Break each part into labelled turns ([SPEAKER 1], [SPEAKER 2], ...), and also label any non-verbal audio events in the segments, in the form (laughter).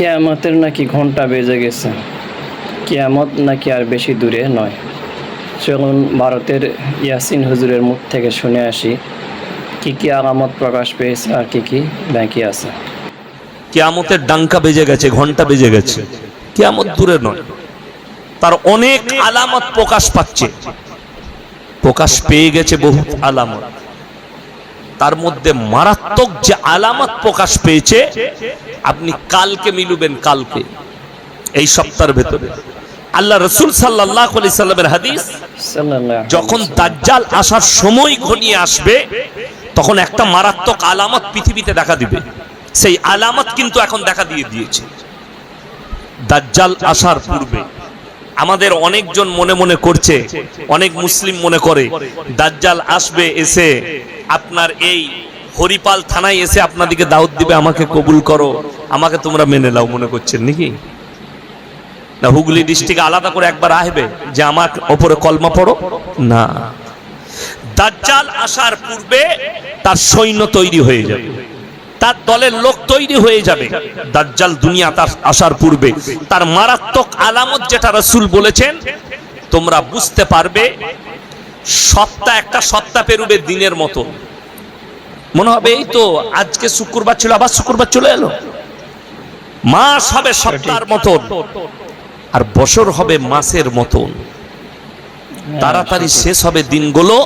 [SPEAKER 1] কিয়ামতের নাকি ঘণ্টা বেজে গেছে। কিয়ামত নাকি আর বেশি দূরে নয়। চলুন ভারতের ইয়াসিন হুজুরের মুখ থেকে শুনে আসি, কি কি আলামত প্রকাশ পেয়েছে আর কি কি বাকি আছে।
[SPEAKER 2] কেয়ামতের ডাঙ্কা বেজে গেছে ঘণ্টা বেজে গেছে। কেয়ামত দূরে নয়। তার অনেক আলামত প্রকাশ পাচ্ছে। প্রকাশ পেয়ে গেছে বহু আলামত। তার মধ্যে মারাত্মক যে আলামত প্রকাশ পেয়েছে আপনি কালকে মিলুবেন কালকে এই সপ্তাহের ভেতরে। আল্লাহ রসুল সাল্লাহ সাল্লামের হাদিস যখন দাজ্জাল আসার সময় ঘনিয়ে আসবে তখন একটা মারাত্মক আলামত পৃথিবীতে দেখা দিবে। সেই আলামত কিন্তু এখন দেখা দিয়ে দিয়েছে। দাজ্জাল আসার পূর্বে আমাদের অনেকজন মনে মনে করছে অনেক মুসলিম মনে করে দাজ্জাল আসবে এসে আপনার এই হরিপাল থানায় এসে আপনাদেরকে দাওয়াত দিবে আমাকে কবুল করো। আমাকে তোমরা মেনে নাও, মনে করছেন নাকি? না, হুগলি ডিস্ট্রিক্ট আলাদা করে একবার আসবে যে আমার ওপরে কলমা পড়ো? না। দাজ্জাল আসার পূর্বে তার সৈন্য তৈরি হয়ে যাবে। তার দলের লোক তৈরি হয়ে যাবে। দাজ্জাল দুনিয়া তার আসার পূর্বে। তার মারাত্মক আলামত যেটা রসুল বলেছেন, তোমরা বুঝতে পারবে, সপ্তাহ একটা সপ্তাহ পেরুবে দিনের মতো। মনে হবে, এই তো আজকে শুক্রবার ছিল, আবার শুক্রবার চলে এলো। মাস হবে সপ্তাহের মতন আর বছর হবে মাসের মতন। তাড়াতাড়ি শেষ হবে দিনগুলো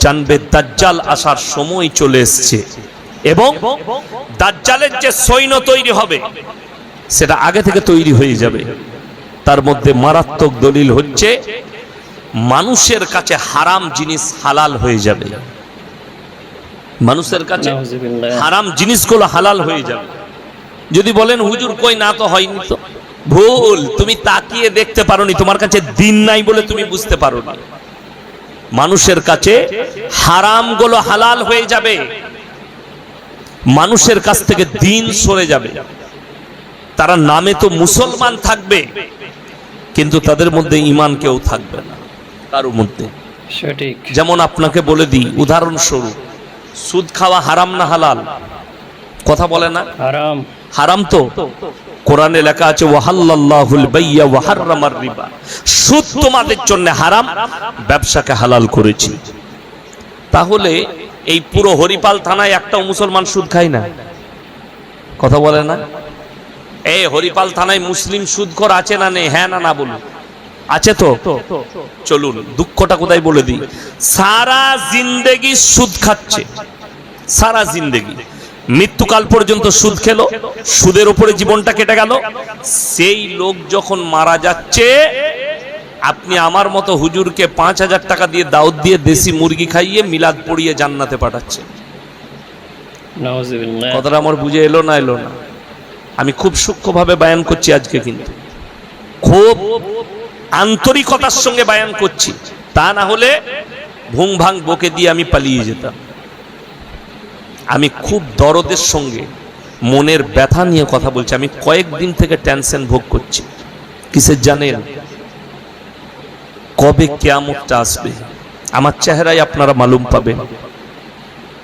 [SPEAKER 2] জানবে দাজ্জাল আসার সময় চলে এসছে। এবং দাজ্জালের যে সৈন্য তৈরি হবে সেটা আগে থেকে তৈরি হয়ে যাবে। তার মধ্যে মারাত্মক দলিল হচ্ছে মানুষের কাছে হারাম জিনিস হালাল হয়ে যাবে। মানুষের কাছে হারাম জিনিসগুলো হালাল হয়ে যাবে। যদি বলেন হুজুর কই না তো হয়নি তো? ভুল তুমি তাকিয়ে দেখতে পারোনি তোমার কাছে দিন নাই বলে তুমি বুঝতে পারোনি। মানুষের কাছে হারামগুলো হালাল হয়ে যাবে মানুষের কাছ থেকে দিন সরে যাবে। তারা নামে তো মুসলমান থাকবে কিন্তু তাদের মধ্যে ইমান কেউ থাকবে না কারোর মধ্যে। যেমন আপনাকে বলে দিই উদাহরণস্বরূপ সুদ খাওয়া হারাম না হালাল? কথা বলে না?
[SPEAKER 1] হারাম।
[SPEAKER 2] হারাম তো? কোরআনে লেখা আছে ওয়াহাল্লাহুল বাইয়া ওয়া হাররামার রিবা। সুদ তোমাদের জন্য হারাম ব্যবসাকে হালাল করেছি। তাহলে এই পুরো হরিপাল থানায় একটাও মুসলমান সুদ খায় না? কথা বলে না? এই হরিপাল থানায় মুসলিম সুদখোর আছে না নেই? হ্যাঁ না না বলুন। আছে তো? চলুন দুঃখটা কোথায় বলে দিই? সারা জিন্দেগি সুদ খাচ্ছে। সারা জিন্দেগি। মৃত্যুকাল পর্যন্ত সুদ খেলো সুদের উপরে জীবনটা কেটে গেল। সেই লোক যখন মারা যাচ্ছে আপনি আমার মতো হুজুরকে পাঁচ হাজার টাকা দিয়ে দাউদ দিয়ে দেশি মুরগি খাইয়ে মিলাদ পড়িয়ে জান্নাতে পাঠাচ্ছে। কথাটা আমার বুঝে এলো না এলো না। আমি খুব সূক্ষ্মভাবে বায়ান করছি আজকে কিন্তু। খুব আন্তরিকতার সঙ্গে বায়ান করছি। তা না হলে ভুং ভাং বকে দিয়ে আমি পালিয়ে যেতাম। আমি খুব দরদের সঙ্গে মনের ব্যথা নিয়ে কথা বলছি। আমি কয়েকদিন থেকে টেনশন ভোগ করছি। কিসের জানেন? কবে কেয়ামতটা আসবে? আমার চেহারায় আপনারা মালুম পাবেন।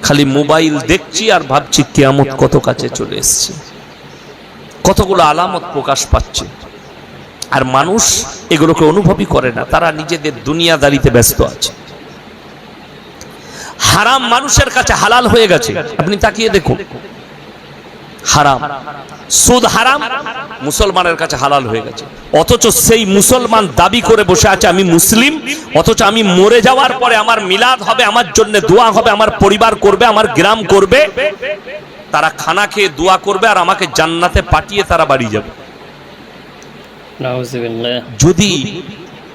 [SPEAKER 2] খালি মোবাইল দেখছি আর ভাবছি কেয়ামত কত কাছে চলে এসছে। কতগুলো আলামত প্রকাশ পাচ্ছে। আর মানুষ এগুলোকে অনুভবই করে না। তারা নিজেদের দুনিয়াদারিতে ব্যস্ত আছে। হারাম মানুষের কাছে হালাল হয়ে গেছে। আপনি তাকিয়ে দেখুন। হারাম। সুদ হারাম মুসলমানের কাছে হালাল হয়ে গেছে। অথচ সেই মুসলমান দাবি করে বসে আছে আমি মুসলিম অথচ আমি মরে যাওয়ার পরে আমার মিলাদ হবে আমার জন্য দোয়া হবে আমার পরিবার করবে আমার গ্রাম করবে। তারা খানা খেয়ে দোয়া করবে আর আমাকে জান্নাতে পাঠিয়ে তারা বাড়ি যাবে। যদি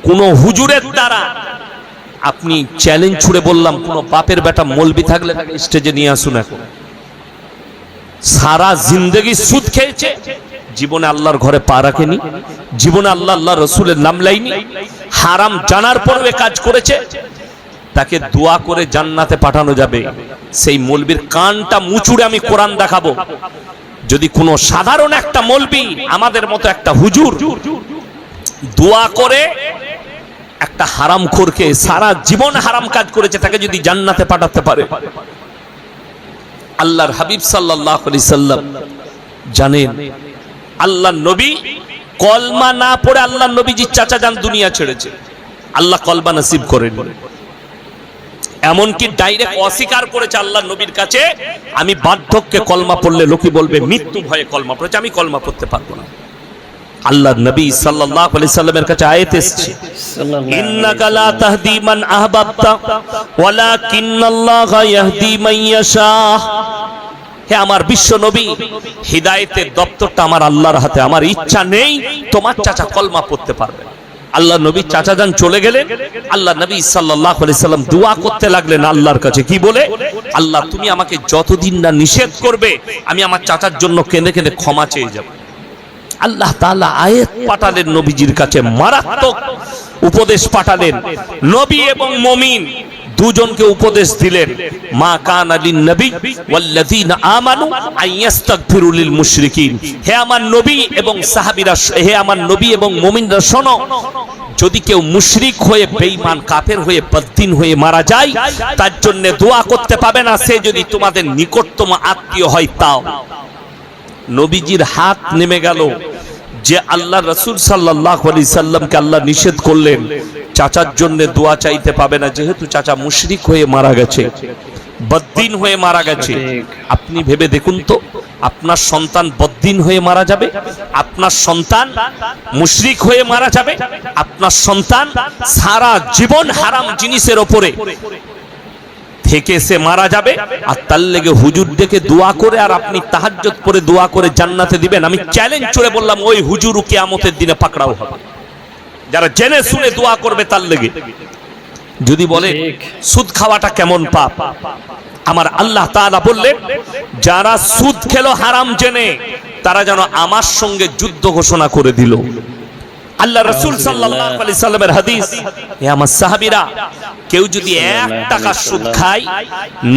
[SPEAKER 2] কোনো হুজুরের দ্বারা আপনি চ্যালেঞ্জ ছুড়ে বললাম, কোনো বাপের বেটা মলবি থাকলে তাকে স্টেজে নিয়ে আসুন এখন। সারা জিন্দগি সুদ খেয়েছে, জীবনে আল্লাহর ঘরে পা রাখেনি, জীবনে আল্লাহ আল্লাহ রসুলের নাম লাইনি হারাম জানার পরও কাজ করেছে, তাকে দোয়া করে জান্নাতে পাঠানো যাবে। সেই মলবির কানটা মুচুড়ে আমি কোরআন দেখাবো। যদি কোনো সাধারণ একটা মলবি আমাদের মতো একটা হুজুর দোয়া করে একটা হারাম খোরকে সারা জীবন হারাম কাজ করেছে, তাকে যদি জান্নাতে পাঠাতে পারে। আল্লাহর হাবিব সাল্লাহ সাল্লাম জানেন আল্লাহ নবী কলমা না পড়ে আল্লাহ নবীজির চাচা যান দুনিয়া ছেড়েছে। আল্লাহ কলমা নসিব করেন। এমনকি ডাইরেক্ট অস্বীকার করেছে আল্লাহ নবীর কাছে, আমি বার্ধক্যে কলমা পড়লে লোকে বলবে, মৃত্যু ভয়ে কলমা পড়েছে, আমি কলমা পড়তে পারব না। আল্লাহ নবী সাল্লাল্লাহু আলাইহি সাল্লামের কাছে আয়াত এসেছে। ইন্নাকা লা তাহদি মান আহবাবতা, ওয়ালাকিন্নাল্লাহা ইয়াহদি মান ইয়াশা। হে আমার বিশ্ব নবী, হিদায়েতের দপ্তরটা আমার আল্লাহর হাতে, আমার ইচ্ছা নেই তোমার চাচা কলমা পড়তে পারবে। আল্লাহ নবী চাচা যান চলে গেলেন, আল্লাহ নবী সাল্লাল্লাহু আলাইহি সাল্লাম দোয়া করতে লাগলেন আল্লাহর কাছে। কি বলে? আল্লাহ তুমি আমাকে যতদিন না নিষেধ করবে, আমি আমার চাচার জন্য কেঁদে কেঁদে ক্ষমা চেয়ে যাব। আল্লাহ তাআলা আয়াত পাঠালেন নবীজির কাছে, মারাত্মক উপদেশ পাঠালেন। নবী এবং মমিন দুজনকে উপদেশ দিলেন, মা কান আলিন নবী ওয়াল্লাযীনা আমানু আইয়াস্তাগফিরু লিল মুশরিকিন। হে আমার নবী এবং সাহাবীরা, হে আমার নবী এবং মুমিনরা শোনো, যদি কেউ মুশরিক হয়ে বেঈমান, কাফের হয়ে বদ্দিন হয়ে মারা যায়, তার জন্য দোয়া করতে পাবে না। সে যদি তোমাদের নিকটতম আত্মীয় হয়, তাও। নবীজির হাত নেমে গেল। যে আল্লাহ রসুল সাল্লাহ আলি সাল্লামকে আল্লাহ নিষেধ করলেন, চাচার জন্য দোয়া চাইতে পাবে না, যেহেতু চাচা মুশরিক হয়ে মারা গেছে, বদ্দিন হয়ে মারা গেছে। আপনি ভেবে দেখুন তো, আপনার সন্তান বদ্দিন হয়ে মারা যাবে, আপনার সন্তান মুশরিক হয়ে মারা যাবে, আপনার সন্তান সারা জীবন হারাম জিনিসের ওপরে থেকে সে মারা যাবে। আর তার লেগে হুজুর ডেকে দোয়া করে আর আপনি তাহাজ্জত পরে দোয়া করে জান্নাতে দিবেন। আমি চ্যালেঞ্জ ছুড়ে বললাম ওই হুজুর কিয়ামতের দিনে পাকড়াও হবে। যারা জেনে শুনে দোয়া করবে তার লেগে। যদি বলে সুদ খাওয়াটা কেমন পাপ? আমার আল্লাহ তাআলা বললেন যারা সুদ খেলো হারাম জেনে তারা যেন আমার সঙ্গে যুদ্ধ ঘোষণা করে দিল। আল্লাহ রসুল সাল্লামের হাদিস। আমার সাহাবীরা কেউ যদি এক টাকা সুদ খায়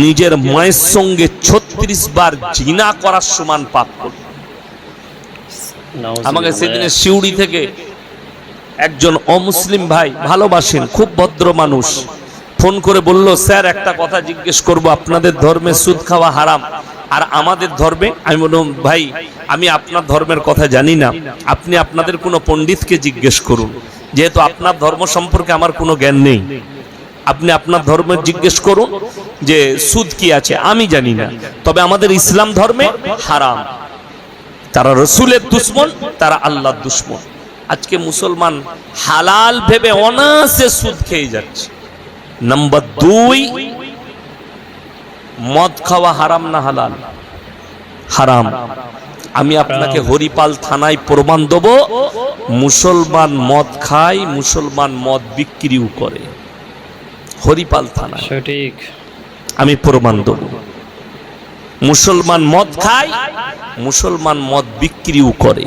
[SPEAKER 2] নিজের মায়ের সঙ্গে 36 বার জিনা করার সমান পাপ করবে আমাকে সেদিনে শিউড়ি থেকে একজন অমুসলিম ভাই ভালোবাসেন খুব ভদ্র মানুষ ফোন করে বলল স্যার একটা কথা জিজ্ঞেস করব আপনাদের ধর্মে সুদ খাওয়া হারাম। আর আমাদের ধর্মে, আমি বললাম ভাই, আমি আপনার ধর্মের কথা জানি না। আপনি আপনাদের কোনো পণ্ডিতকে জিজ্ঞেস করুন। যেহেতু আপনার ধর্ম সম্পর্কে আমার কোনো জ্ঞান নেই। আপনি আপনার ধর্মে জিজ্ঞেস করুন যে, সুদ কি আছে? আমি জানি না। তবে আমাদের ইসলাম ধর্মে হারাম। তারা রসুলের দুশ্মন, তারা আল্লাহর দুশ্মন। আজকে মুসলমান হালাল ভেবে অনাসে সুদ খেয়ে যাচ্ছে। নাম্বার দুই মদ খাওয়া হারাম না হালাল? হারাম। আমি আপনাকে হরিপাল থানায় প্রমাণ দেব মুসলমান মদ খায় মুসলমান মদ বিক্রিও করে। হরিপাল থানায়।
[SPEAKER 1] সঠিক।
[SPEAKER 2] আমি প্রমাণ দেব। মুসলমান মদ খায় মুসলমান মদ বিক্রিও করে।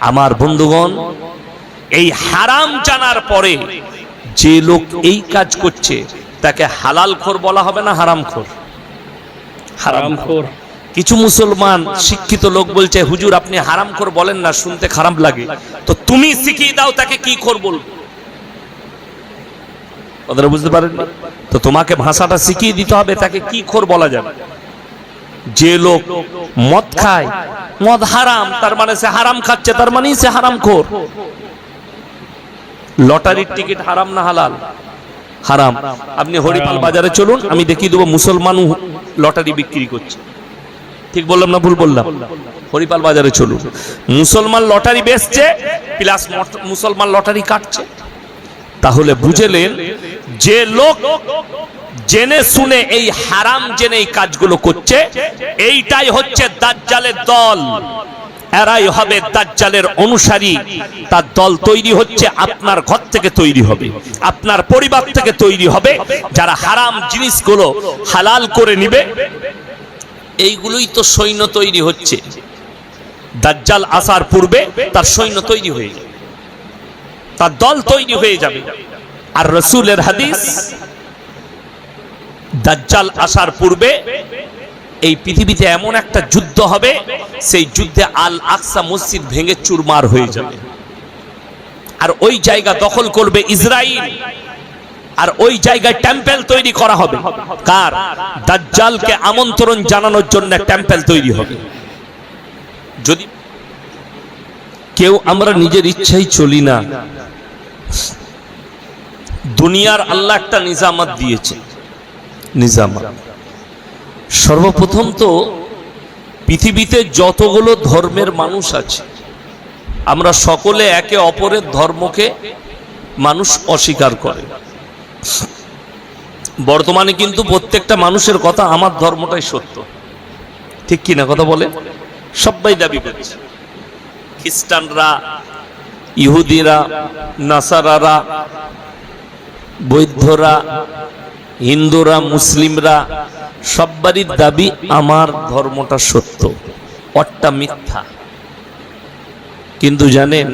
[SPEAKER 2] আমার বন্ধুগণ এই হারাম জানার পরে যে লোক এই কাজ করছে তাকে হালাল খোর বলা হবে না হারাম খোর?
[SPEAKER 1] হারামখোর।
[SPEAKER 2] কিছু মুসলমান শিক্ষিত লোক বলছে হুজুর আপনি হারাম খোর বলেন না শুনতে খারাপ লাগে। তো তুমি শিখিয়ে দাও তাকে কি খোর বলব। কথাটা বুঝতে পারেন তো তোমাকে ভাষাটা শিখিয়ে দিতে হবে তাকে কি খোর বলা যাবে? যে লোক মদ খায় মদ হারাম তার মানে সে হারাম খাচ্ছে তার মানেই সে হারাম খোর লটারির টিকিট হারাম না হালাল? হারাম। আপনি হরিপাল বাজারে চলুন আমি দেখিয়ে দেবো মুসলমান লটারি বিক্রি করছে। ঠিক বললাম না ভুল বললাম? হরিপাল বাজারে চলুন। মুসলমান লটারি বেচছে প্লাস মুসলমান লটারি কাটছে। তাহলে বুঝেলেন যে লোক জেনে শুনে এই হারাম জেনে এই কাজগুলো করছে এইটাই হচ্ছে দাজ্জালের দল। এরাই হবে দাজ্জালের অনুসারী। তার দল তৈরি হচ্ছে, আপনার ঘর থেকে তৈরি হবে, আপনার পরিবার থেকে তৈরি হবে। যারা হারাম জিনিসগুলো হালাল করে নিবে, এইগুলোই তো সৈন্য তৈরি হচ্ছে। দাজ্জাল আসার পূর্বে তার সৈন্য তৈরি হয়ে যাবে। তার দল তৈরি হয়ে যাবে। আর রসুলের হাদিস, দাজ্জাল আসার পূর্বে এই পৃথিবীতে এমন একটা যুদ্ধ হবে, সেই যুদ্ধে আল আকসা মসজিদ ভেঙে চুরমার হয়ে যাবে। আর ওই জায়গা দখল করবে ইসরায়েল আর ওই জায়গায় টেম্পেল তৈরি করা হবে। কার? দাজ্জালকে আমন্ত্রণ জানানোর জন্য টেম্পেল তৈরি হবে। যদি কেউ আমরা নিজের ইচ্ছাই চলি না, দুনিয়ার আল্লাহ একটা নিজামাত দিয়েছে। নিজামাত। সর্বপ্রথম তো পৃথিবীতে যতগুলো ধর্মের মানুষ আছে, আমরা সকলে একে অপরের ধর্মকে মানুষ অস্বীকার করে। বর্তমানে কিন্তু প্রত্যেকটা মানুষের কথা আমার ধর্মটাই সত্য। ঠিক কি না কথা বলে? সবাই দাবি করছে। খ্রিস্টানরা, ইহুদিরা, নাসারারা, বৌদ্ধরা, হিন্দুরা, মুসলিমরা সব্বারই দাবি আমার ধর্মটা সত্য, অট্টা মিথ্যা। কিন্তু জানেন,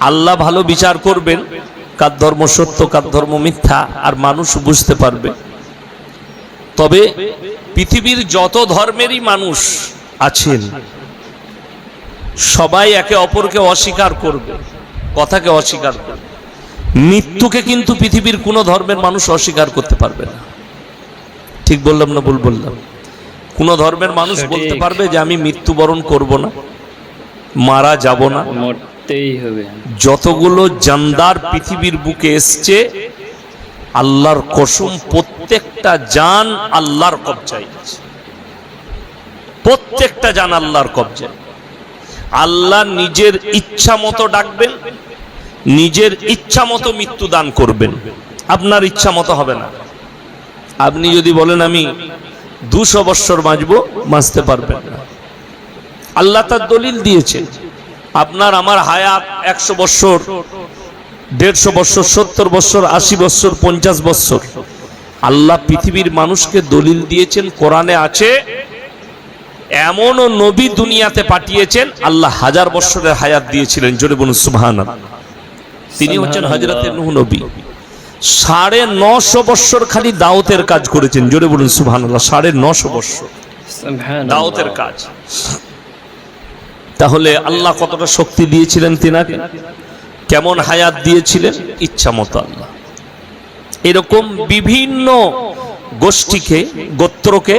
[SPEAKER 2] আল্লাহ ভালো বিচার করবেন, কার ধর্ম সত্য, কার ধর্ম মিথ্যা, আর মানুষ বুঝতে পারবে। তবে পৃথিবীর যত ধর্মেরই মানুষ আছেন, সবাই একে অপরকে অস্বীকার করবে, কথাকে অস্বীকার করবে। মৃত্যুকে কিন্তু পৃথিবীর কোনো ধর্মের মানুষ অস্বীকার করতে পারবে না। ঠিক বললাম না ভুল বললাম? কোন ধর্মের মানুষ বলতে পারবে যে আমি মৃত্যুবরণ করব না মারা যাব না।
[SPEAKER 1] হবে।
[SPEAKER 2] যতগুলো জানদার পৃথিবীর বুকে এসছে আল্লাহর কসম প্রত্যেকটা জান আল্লাহর কবজায় প্রত্যেকটা জান আল্লাহর কবজায়। আল্লাহ নিজের ইচ্ছা মতো ডাকবেন নিজের ইচ্ছা মতো মৃত্যু দান করবেন। আপনার ইচ্ছা মতো হবে না। আপনি যদি বলেন আমি দুশো বৎসর বাঁচবো, বাঁচতে পারবেন না। আল্লাহ তার দলিল দিয়েছেন আপনার আমার হায়াত একশো বৎসর, দেড়শো বৎসর, সত্তর বৎসর, আশি বৎসর, পঞ্চাশ বৎসর। আল্লাহ পৃথিবীর মানুষকে দলিল দিয়েছেন, কোরআনে আছে, এমনও নবী দুনিয়াতে পাঠিয়েছেন, আল্লাহ হাজার বৎসরের হায়াত দিয়েছিলেন, জোরে বলুন সুবহান তিনি হচ্ছেন হজরতে নুহ নবী। সাড়ে নশো বৎসর খালি দাওতের কাজ করেছেন। জোরে বলুন সুবহান সাড়ে নশো বৎসর। দাওতের কাজ। তাহলে আল্লাহ কতটা শক্তি দিয়েছিলেন তিনাকে? কেমন হায়াত দিয়েছিলেন? ইচ্ছা মতো আল্লাহ। এরকম বিভিন্ন গোষ্ঠীকে গোত্রকে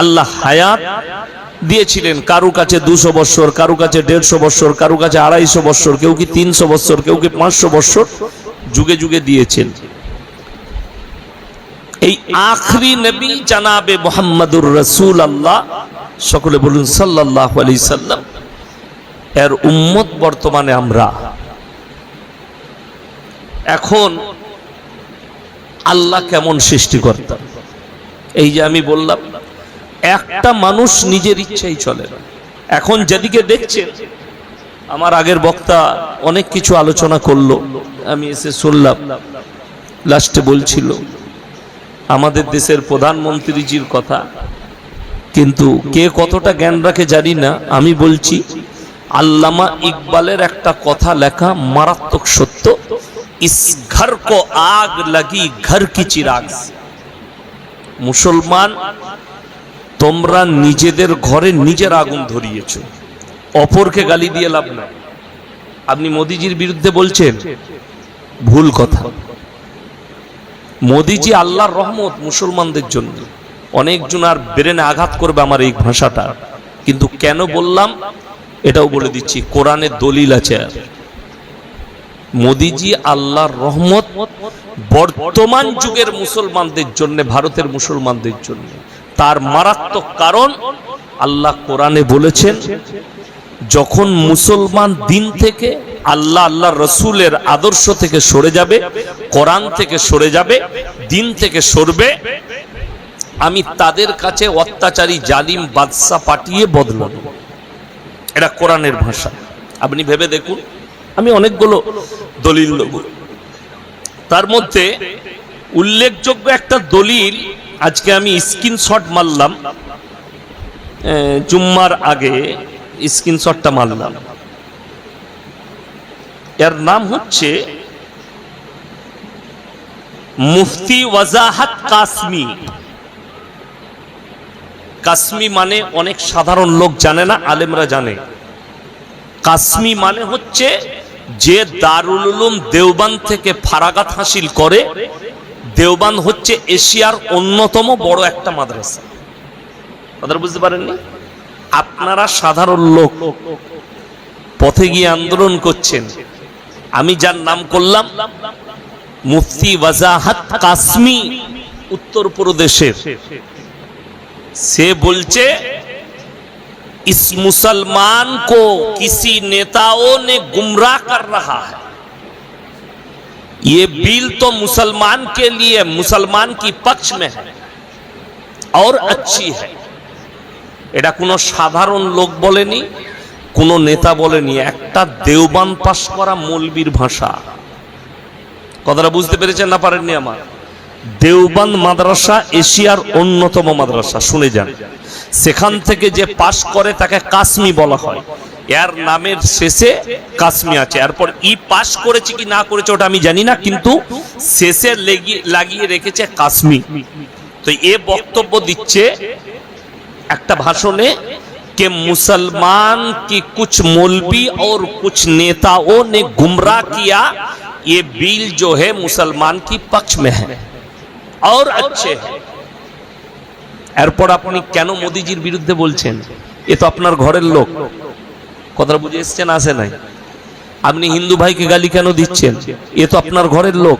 [SPEAKER 2] আল্লাহ হায়াত দিয়েছিলেন। কারু কাছে দুশো বৎসর কারু কাছে দেড়শো বৎসর কারু কাছে আড়াইশো বৎসর কেউ কি তিনশো বৎসর কেউ কি পাঁচশো বৎসর যুগে যুগে দিয়েছেন। এই আখরি নবী জানাবে মোহাম্মদুর রসুল আল্লাহ সকলে বলুন সাল্লাহ আলি সাল্লাম, এর উম্মত বর্তমানে আমরা। এখন আল্লাহ কেমন সৃষ্টি সৃষ্টিকর্তা? এই যে আমি বললাম, একটা মানুষ নিজের ইচ্ছাই চলে না। এখন যেদিকে দেখছেন আমার আগের বক্তা অনেক কিছু আলোচনা করল, আমি এসে শুনলাম, লাস্টে বলছিল আমাদের দেশের প্রধানমন্ত্রীজির কথা। কিন্তু কে কতটা জ্ঞান রাখে জানি না। আমি বলছি, আল্লামা ইকবালের একটা কথা লেখা মারাত্মক সত্য, ইস ঘর কো আগ লাগি ঘর কি চিরাগ। মুসলমান, তোমরা নিজেদের ঘরে নিজের আগুন ধরিয়েছ। অপরকে গালি দিয়ে লাভ নাই। আপনি মোদিজির বিরুদ্ধে বলছেন, ভুল কথা। মোদিজি আল্লাহর রহমত মুসলমানদের জন্য। অনেকজন আর ব্রেনে আঘাত করবে আমার এই ভাষাটা। কিন্তু কেন বললাম? এটাও বলে দিচ্ছি, কোরআনে দলিল আছে। মোদিজি আল্লাহর রহমত বর্তমান যুগের মুসলমানদের জন্য, ভারতের মুসলমানদের জন্য। তার মারাত্মক কারণ আল্লাহ কোরআনে বলেছেন যখন মুসলমান দিন থেকে আল্লাহ আল্লাহ রসুলের আদর্শ থেকে সরে যাবে, কোরআন থেকে সরে যাবে, দিন থেকে সরবে, আমি তাদের কাছে অত্যাচারী, জালিম বাদশা পাঠিয়ে বদলাব এটা কোরআনের ভাষা। আপনি ভেবে দেখুন, আমি অনেকগুলো দলিল দেব। তার মধ্যে উল্লেখযোগ্য একটা দলিল, আজকে আমি স্ক্রিনশট মারলাম। জুম্মার আগে স্ক্রিনশটটা মারলাম। এর নাম হচ্ছে মুফতি ওয়াজাহাত কাসমি। কাসমি মানে অনেক সাধারণ লোক জানে না, আলেমরা জানে। কাসমি মানে হচ্ছে যে দারুল উলুম দেওবান থেকে ফারাগাত হাসিল করে, দেওবান হচ্ছে এশিয়ার অন্যতম বড় একটা মাদ্রাসা। কথাটা বুঝতে পারেননি? আপনারা সাধারণ লোক পথে গিয়ে আন্দোলন করছেন আমি যার নাম করলাম মুফতি ওয়াজাহাত কাশ্মী উত্তরপ্রদেশের সে বলছে इस मुसलमान को किसी नेताओं ने गुमराह कर रहा है ये बिल तो मुसलमान के लिए मुसलमान की पक्ष में है और अच्छी है এটা কোনো সাধারণ লোক বলেনি, কোনো নেতা বলেনি, একটা দেওবান পাশ করা মৌলবীর ভাষা। কথাটা বুঝতে পেরেছেন না পারেননি আমার? দেওবান মাদ্রাসা এশিয়ার অন্যতম মাদ্রাসা, শুনে যান। সেখান থেকে যে পাশ করে তাকে কাশ্মী বলা হয়। এর নামের শেষে কাশ্মী আছে। এরপর ই পাশ করেছে কি না করেছে ওটা আমি জানি না, কিন্তু শেষে লেগি- লাগিয়ে রেখেছে কাশ্মী। তো এ বক্তব্য দিচ্ছে একটা ভাষণে कि मुसलमान की कुछ मौलवी और कुछ नेताओं ने गुमराह किया ये बिल जो है मुसलमान की पक्ष में है और अच्छे है এরপর আপনি কেন মোদিজির বিরুদ্ধে বলছেন এ তো আপনার ঘরের লোক কথাটা বুঝে এসছেন আসে নাই আপনি হিন্দু ভাইকে গালি কেন দিচ্ছেন এ তো আপনার ঘরের লোক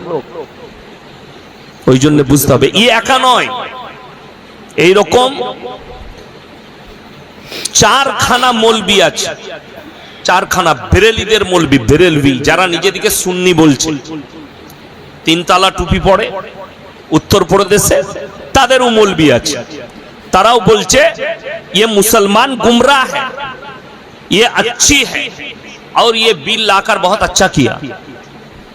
[SPEAKER 2] ওই জন্য বুঝতে হবে ই একা নয় এইরকম চারখানা মলবি আছে চারখানা বেরেলিদের মলবি বেরেলভি যারা নিজেদিকে সুন্নি বলছে তিনতলা টুপি পরে উত্তরপ্রদেশে তাদেরও মলবি আছে তারাও বলছে ये मुसलमान गुमराह है ये अच्छी है और ये बिल लाकर बहुत अच्छा किया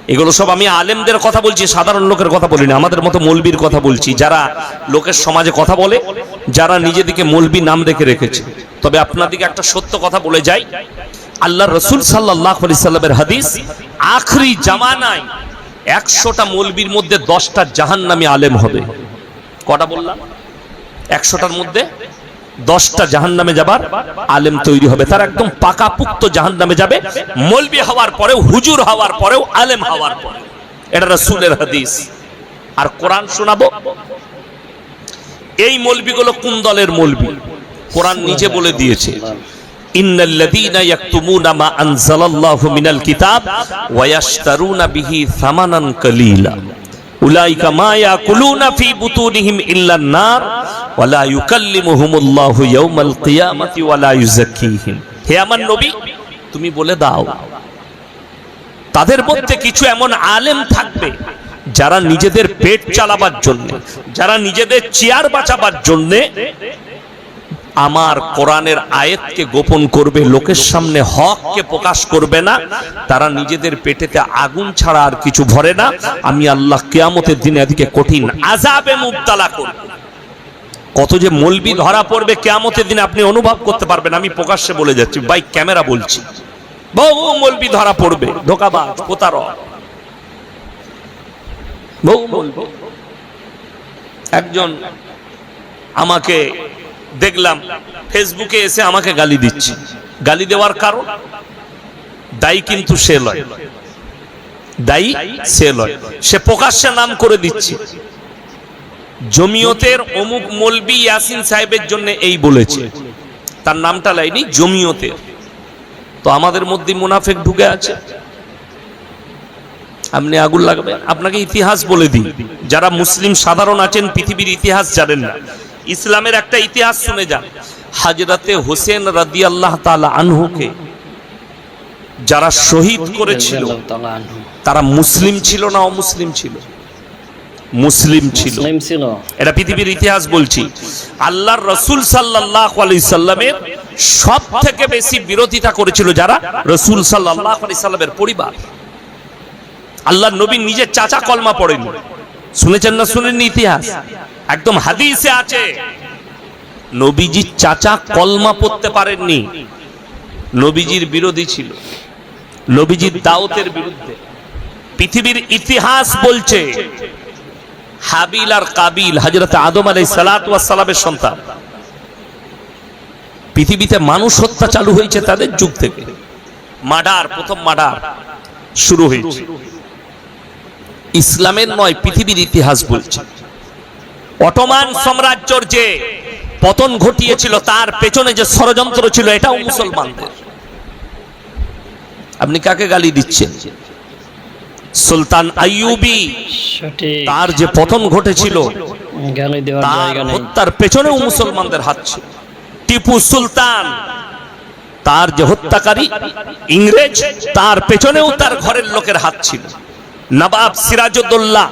[SPEAKER 2] এগুলো সব আমি আলেমদের কথা বলছি সাধারণ লোকের কথা বলিনি আমাদের মতো মৌলবীর কথা বলছি যারা লোকের সমাজে কথা বলে যারা নিজেদিকে মৌলবী নাম রেখে রেখেছে তবে আপনাদিকে একটা সত্য কথা বলে যাই। আল্লাহ রসুল সাল্লাহ আলি সাল্লামের হাদিস, আখরি জামানায় একশোটা মৌলবীর মধ্যে দশটা জাহান্নামী আলেম হবে। কটা বললাম? একশোটার মধ্যে দশটা জাহান নামে যাবার আলেম তৈরি হবে। তার একদম পাকাপুক্ত জাহান নামে যাবে। মলবি হওয়ার পরেও, হুজুর হওয়ার পরেও, আলেম হওয়ার পরে এটা রসুলের হাদিস। আর কোরআন শোনাবো? এই মলবিগুলো কোন দলের মলবি? কোরআন নিজে বলে দিয়েছে তুমি বলে দাও, তাদের মধ্যে কিছু এমন আলেম থাকবে যারা নিজেদের পেট চালাবার জন্য, যারা নিজেদের চেয়ার বাঁচাবার জন্যে আমার কোরআনের আয়াতকে গোপন করবে, লোকের সামনে হককে প্রকাশ করবে না, তারা নিজেদের পেটেতে আগুন ছাড়া আর কিছু ভরে না। আমি আল্লাহ কিয়ামতের দিনে এদিকে কঠিন আজাবে মুবতালা করব। কত যে মলবি ধরা পড়বে, কেয়ামতের দিনে আপনি অনুভব করতে পারবেন, আমি প্রকাশ্যে বলে যাচ্ছি বাই ক্যামেরা বলছি। বহু মলবি ধরা পড়বে, ধোকাবাজ, প্রতারক। বহু একজন আমাকে দেখলাম, ফেসবুকে এসে আমাকে গালি দিচ্ছে। গালি দেওয়ার কারণ? দায়ী কিন্তু সে লয়। দায়ী সে লয়। সে প্রকাশ্যে নাম করে দিচ্ছে। জমিয়তের অমুক মলবি ইয়াসিন সাহেবের জন্য এই বলেছে। তার নামটা লাইনি, জমিয়তের। তো আমাদের মধ্যে মুনাফেক ঢুকে আছে। আপনি আগুন লাগবেন। আপনাকে ইতিহাস বলে দিই। যারা মুসলিম সাধারণ আছেন, পৃথিবীর ইতিহাস জানেন না। ইসলামের একটা ইতিহাস শুনে যান। হাজরাতে হোসেন রাদি আল্লাহ তালা আনহুকে যারা শহীদ করেছিল তারা মুসলিম ছিল না অমুসলিম ছিল? মুসলিম ছিল। এটা পৃথিবীর ইতিহাস বলছি। আল্লাহর রসুল সাল্লাহ আলি সাল্লামের সব থেকে বেশি বিরোধিতা করেছিল যারা? রসুল সাল্লাহ আলি সাল্লামের পরিবার। আল্লাহ নবী নিজের চাচা কলমা পড়েন শুনেছেন না শুনেননি ইতিহাস? একদম হাদিসে আছে। নবীজির চাচা কলমা পড়তে পারেননি। নবীজির বিরোধী ছিল। নবীজির দাওতের বিরুদ্ধে। পৃথিবীর ইতিহাস বলছে, হাবিল আর কাবিল হজরত আদম আলাই সালামের সন্তান। পৃথিবীতে মানুষ হত্যা চালু হয়েছে তাদের যুগ থেকে। মার্ডার, প্রথম মার্ডার শুরু হয়েছে। ইসলামের নয়, পৃথিবীর ইতিহাস বলছে। অটোমান সাম্রাজ্যর যে পতন ঘটিয়েছিল তার পেছনে যে ষড়যন্ত্র ছিল এটাও মুসলমানদের। আপনি কাকে গালি দিচ্ছেন? সুলতান আইয়ুবি তার যে পতন ঘটেছিল তার হত্যার পেছনেও মুসলমানদের হাত ছিল। টিপু সুলতান তার যে হত্যাকারী ইংরেজ তার পেছনেও তার ঘরের লোকের হাত ছিল। নবাব সিরাজউদ্দৌলা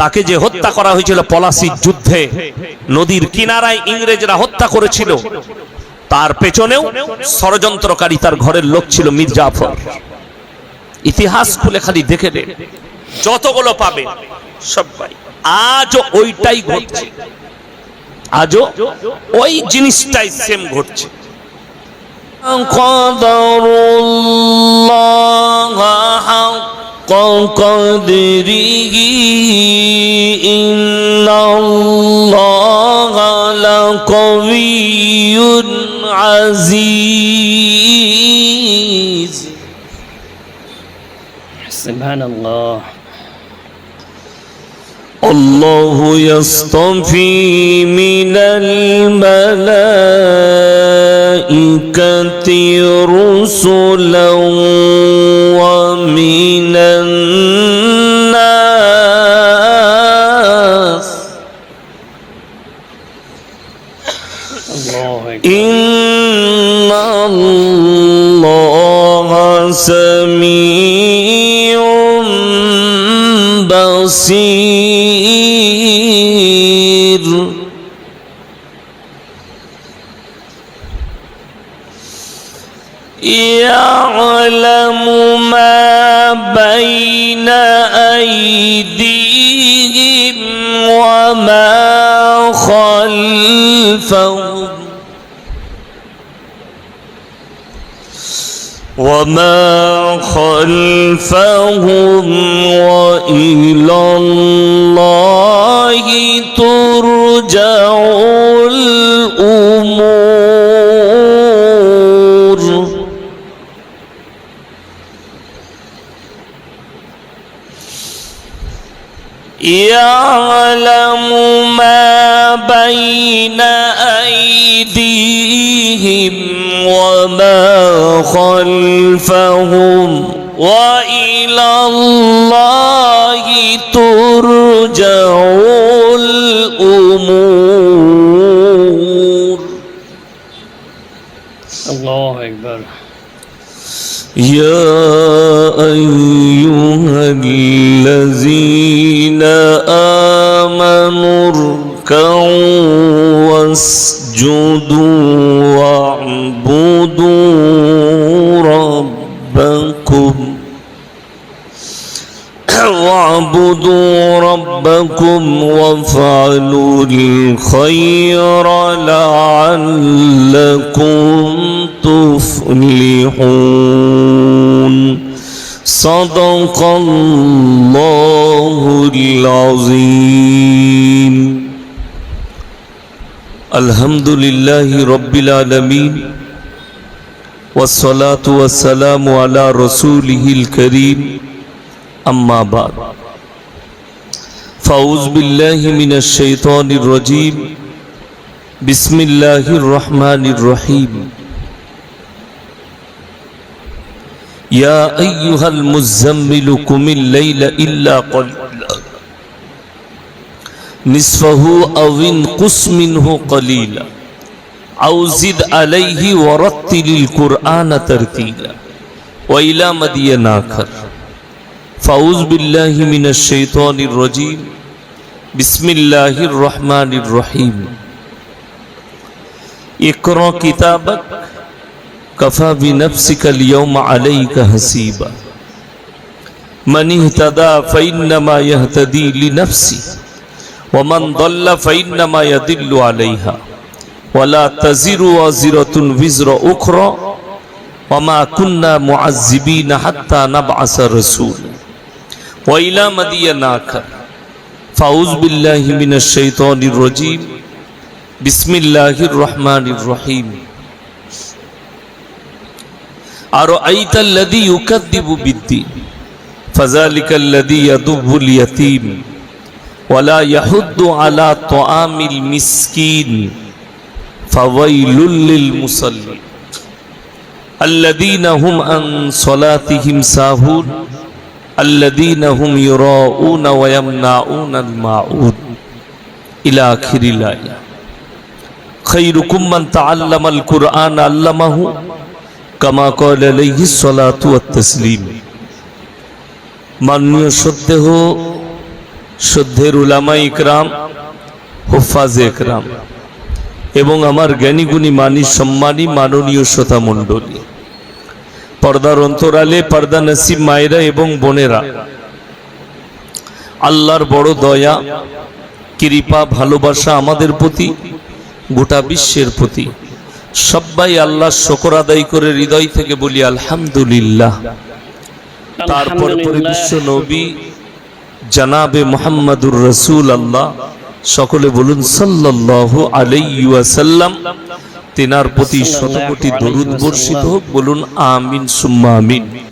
[SPEAKER 2] তাকে যে হত্যা করা হয়েছিল পলাশির যুদ্ধে নদীর কিনারায় ইংরেজরা হত্যা করেছিল তার পেছনেও ষড়যন্ত্রকারী তার ঘরের লোক ছিল মীর জাফর ইতিহাস খুলে খালি দেখে নে যতগুলো পাবে সবাই আজও ওইটাই ঘটছে আজও ওই জিনিসটাই সেম ঘটছে قدر الله حق حق قدره إن الله لقوي عزيز.
[SPEAKER 1] سبحان الله
[SPEAKER 2] الله يصطفي من الملائكة رسلا بصير يعلم ما بين أيديهم وما خلفهم وما خلفهم وإلى الله بين أيديهم وما خلفهم وإلى الله ترجع الأمور.
[SPEAKER 1] الله أكبر.
[SPEAKER 2] يا أيها الذين آمنوا اركعوا واسجدوا واعبدوا ربكم (clears throat) واعبدوا ربكم وافعلوا الخير لعلكم تفلحون. صدق الله العظيم. الحمد لله رب العالمين والصلاة والسلام على رسوله الكريم أما بعد فأعوذ بالله من الشيطان الرجيم بسم الله الرحمن الرحيم يا أيها المزمل قم الليل إلا قليلا نصفه أو انقص منه قليلا. أو زد عليه ورتل القرآن ترتيلا. وإلى مدين آخر. فأعوذ بالله من الشيطان الرجيم. بسم الله الرحمن الرحيم. اقرأ كتابك. كفى بنفسك اليوم عليك حسيبا. من اهتدى فإنما يهتدي لنفسه. ومن ضل فإنما يدل عليها ولا تزر وازرة وزر أخرى وما كنا معذبين حتى نبعث رسولا وإلى مدين آخر فأعوذ بالله من الشيطان الرجيم بسم الله الرحمن الرحيم أرأيت الذي يكذب بالدين فذلك الذي يدب اليتيم ولا يحض على طعام المسكين فويل للمصلين الذين هم عن صلاتهم ساهون الذين هم يراءون ويمنعون الماعون إلى آخر الآية خيركم من تعلم القرآن علمه كما قال عليه الصلاة والتسليم মাননীয় শ্রদ্ধেহ শ্রদ্ধের উলামা ইকরাম, হুফাজ একরাম এবং আমার জ্ঞানীগুণী মানি সম্মানী মাননীয় শ্রোতা মণ্ডলী। পর্দার অন্তরালে পর্দা নসিব মায়েরা এবং বোনেরা, আল্লাহর বড় দয়া, কৃপা, ভালোবাসা আমাদের প্রতি, গোটা বিশ্বের প্রতি। সবাই আল্লাহ শকর আদায় করে হৃদয় থেকে বলি, আলহামদুলিল্লাহ। তারপর পরে বিশ্ব নবী জানাবে মোহাম্মদুর রসুল আল্লাহ সকলে বলুন সাল্লাল্লাহু আলাইসাল্লাম তেনার প্রতি শতকোটি দরুদ বর্ষিত হোক, বলুন আমিন, সুম্মা আমিন।